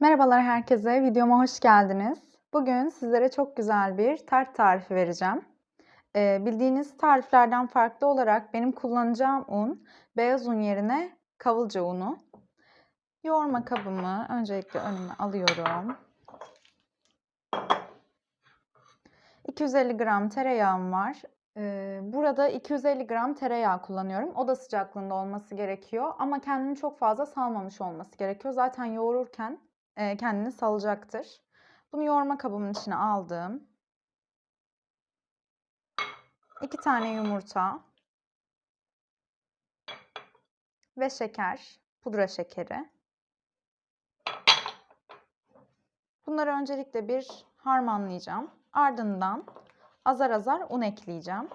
Merhabalar herkese, videoma hoş geldiniz. Bugün sizlere çok güzel bir tart tarifi vereceğim. Ee, bildiğiniz tariflerden farklı olarak benim kullanacağım un, beyaz un yerine kavılca unu. Yoğurma kabımı öncelikle önüme alıyorum. 250 gram tereyağım var. Ee, burada 250 gram tereyağı kullanıyorum. Oda sıcaklığında olması gerekiyor ama kendini çok fazla salmamış olması gerekiyor. Zaten yoğururken kendini salacaktır. Bunu yoğurma kabımın içine aldım. 2 tane yumurta ve şeker, pudra şekeri. Bunları öncelikle bir harmanlayacağım. Ardından azar azar un ekleyeceğim.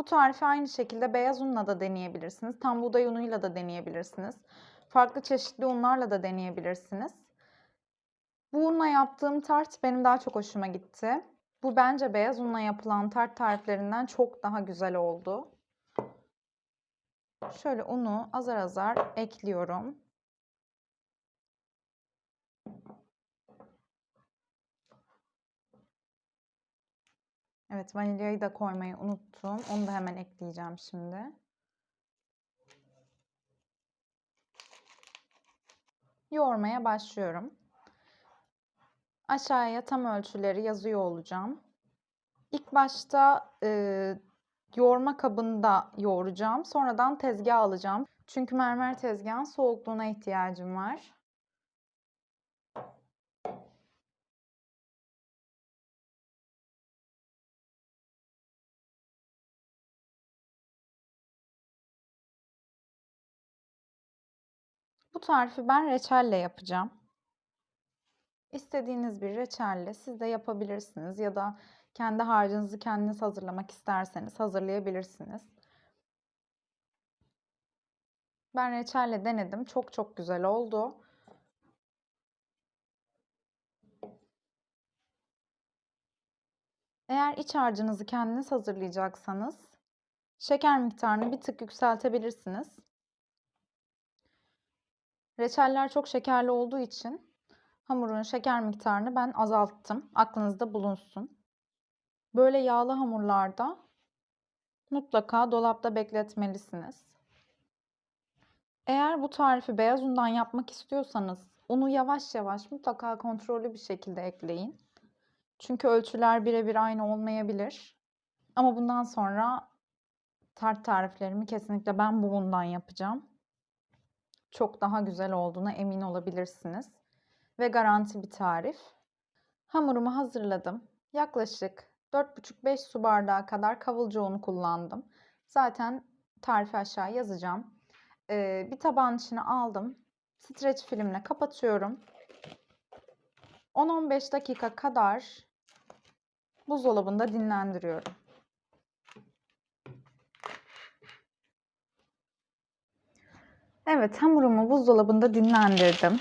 Bu tarifi aynı şekilde beyaz unla da deneyebilirsiniz. Tam buğday unuyla da deneyebilirsiniz. Farklı çeşitli unlarla da deneyebilirsiniz. Bu unla yaptığım tart benim daha çok hoşuma gitti. Bu bence beyaz unla yapılan tart tariflerinden çok daha güzel oldu. Şöyle unu azar azar ekliyorum. Evet vanilyayı da koymayı unuttum. Onu da hemen ekleyeceğim şimdi. Yoğurmaya başlıyorum. Aşağıya tam ölçüleri yazıyor olacağım. İlk başta e, yoğurma kabında yoğuracağım. Sonradan tezgah alacağım. Çünkü mermer tezgahın soğukluğuna ihtiyacım var. Bu tarifi ben reçelle yapacağım. İstediğiniz bir reçelle siz de yapabilirsiniz ya da kendi harcınızı kendiniz hazırlamak isterseniz hazırlayabilirsiniz. Ben reçelle denedim. Çok çok güzel oldu. Eğer iç harcınızı kendiniz hazırlayacaksanız şeker miktarını bir tık yükseltebilirsiniz. Reçeller çok şekerli olduğu için hamurun şeker miktarını ben azalttım. Aklınızda bulunsun. Böyle yağlı hamurlarda mutlaka dolapta bekletmelisiniz. Eğer bu tarifi beyaz undan yapmak istiyorsanız unu yavaş yavaş mutlaka kontrollü bir şekilde ekleyin. Çünkü ölçüler birebir aynı olmayabilir. Ama bundan sonra tart tariflerimi kesinlikle ben bu undan yapacağım çok daha güzel olduğuna emin olabilirsiniz. Ve garanti bir tarif. Hamurumu hazırladım. Yaklaşık 4,5-5 su bardağı kadar kavulca unu kullandım. Zaten tarifi aşağı yazacağım. Ee, bir tabağın içine aldım. Streç filmle kapatıyorum. 10-15 dakika kadar buzdolabında dinlendiriyorum. Evet, hamurumu buzdolabında dinlendirdim.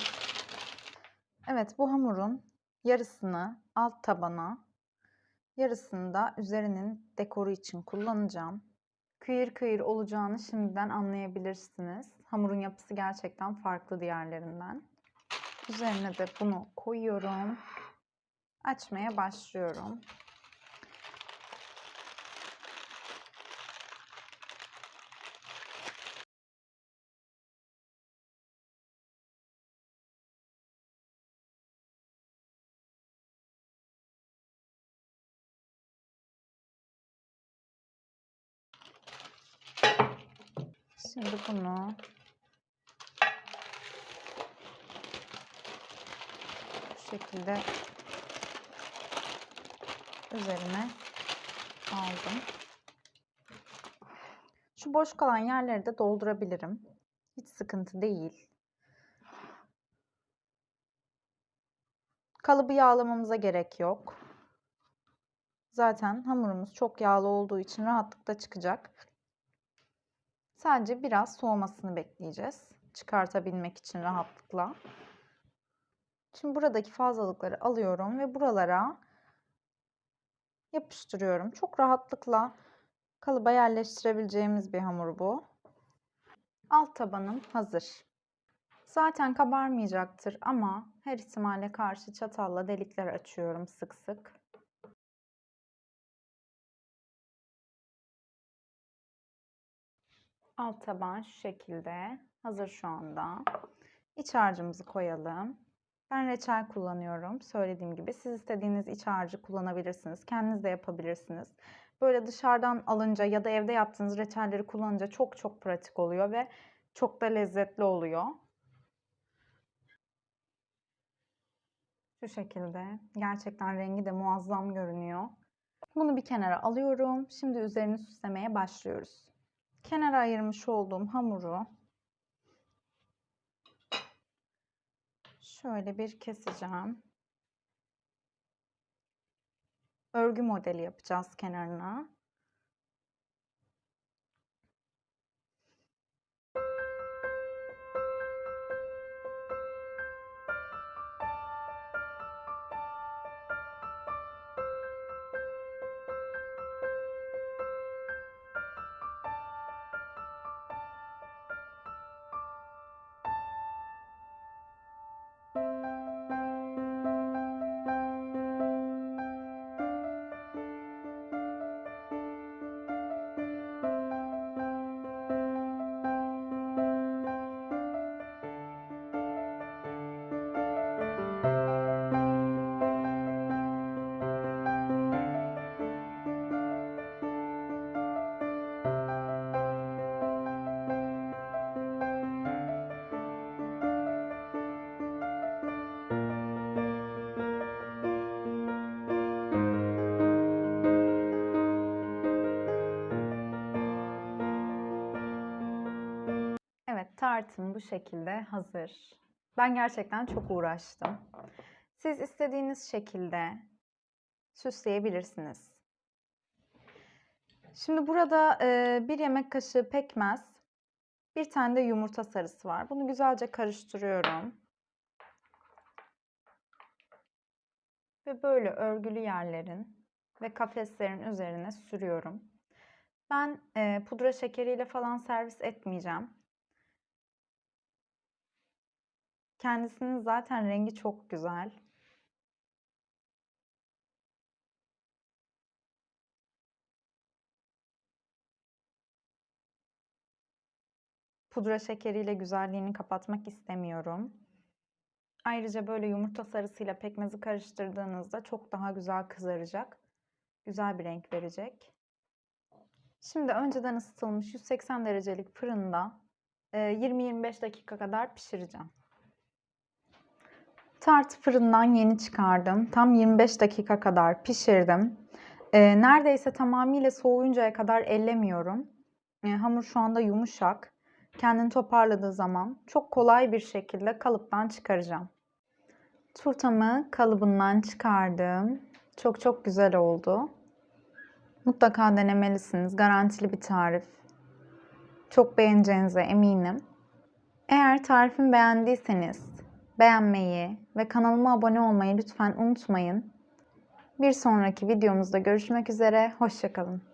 Evet, bu hamurun yarısını alt tabana, yarısını da üzerinin dekoru için kullanacağım. Kıyır kıyır olacağını şimdiden anlayabilirsiniz. Hamurun yapısı gerçekten farklı diğerlerinden. Üzerine de bunu koyuyorum. Açmaya başlıyorum. Şimdi bunu bu şekilde üzerine aldım. Şu boş kalan yerleri de doldurabilirim. Hiç sıkıntı değil. Kalıbı yağlamamıza gerek yok. Zaten hamurumuz çok yağlı olduğu için rahatlıkla çıkacak. Sadece biraz soğumasını bekleyeceğiz. Çıkartabilmek için rahatlıkla. Şimdi buradaki fazlalıkları alıyorum ve buralara yapıştırıyorum. Çok rahatlıkla kalıba yerleştirebileceğimiz bir hamur bu. Alt tabanım hazır. Zaten kabarmayacaktır ama her ihtimale karşı çatalla delikler açıyorum sık sık. Alt taban şu şekilde hazır şu anda. İç harcımızı koyalım. Ben reçel kullanıyorum. Söylediğim gibi siz istediğiniz iç harcı kullanabilirsiniz. Kendiniz de yapabilirsiniz. Böyle dışarıdan alınca ya da evde yaptığınız reçelleri kullanınca çok çok pratik oluyor ve çok da lezzetli oluyor. Şu şekilde. Gerçekten rengi de muazzam görünüyor. Bunu bir kenara alıyorum. Şimdi üzerini süslemeye başlıyoruz. Kenara ayırmış olduğum hamuru şöyle bir keseceğim. Örgü modeli yapacağız kenarına. Tartım bu şekilde hazır. Ben gerçekten çok uğraştım. Siz istediğiniz şekilde süsleyebilirsiniz. Şimdi burada e, bir yemek kaşığı pekmez, bir tane de yumurta sarısı var. Bunu güzelce karıştırıyorum. Ve böyle örgülü yerlerin ve kafeslerin üzerine sürüyorum. Ben e, pudra şekeriyle falan servis etmeyeceğim. Kendisinin zaten rengi çok güzel. Pudra şekeriyle güzelliğini kapatmak istemiyorum. Ayrıca böyle yumurta sarısıyla pekmezi karıştırdığınızda çok daha güzel kızaracak. Güzel bir renk verecek. Şimdi önceden ısıtılmış 180 derecelik fırında 20-25 dakika kadar pişireceğim. Tart fırından yeni çıkardım. Tam 25 dakika kadar pişirdim. E, neredeyse tamamıyla soğuyuncaya kadar ellemiyorum. E, hamur şu anda yumuşak. Kendini toparladığı zaman çok kolay bir şekilde kalıptan çıkaracağım. Turtamı kalıbından çıkardım. Çok çok güzel oldu. Mutlaka denemelisiniz. Garantili bir tarif. Çok beğeneceğinize eminim. Eğer tarifimi beğendiyseniz beğenmeyi ve kanalıma abone olmayı lütfen unutmayın. Bir sonraki videomuzda görüşmek üzere. Hoşçakalın.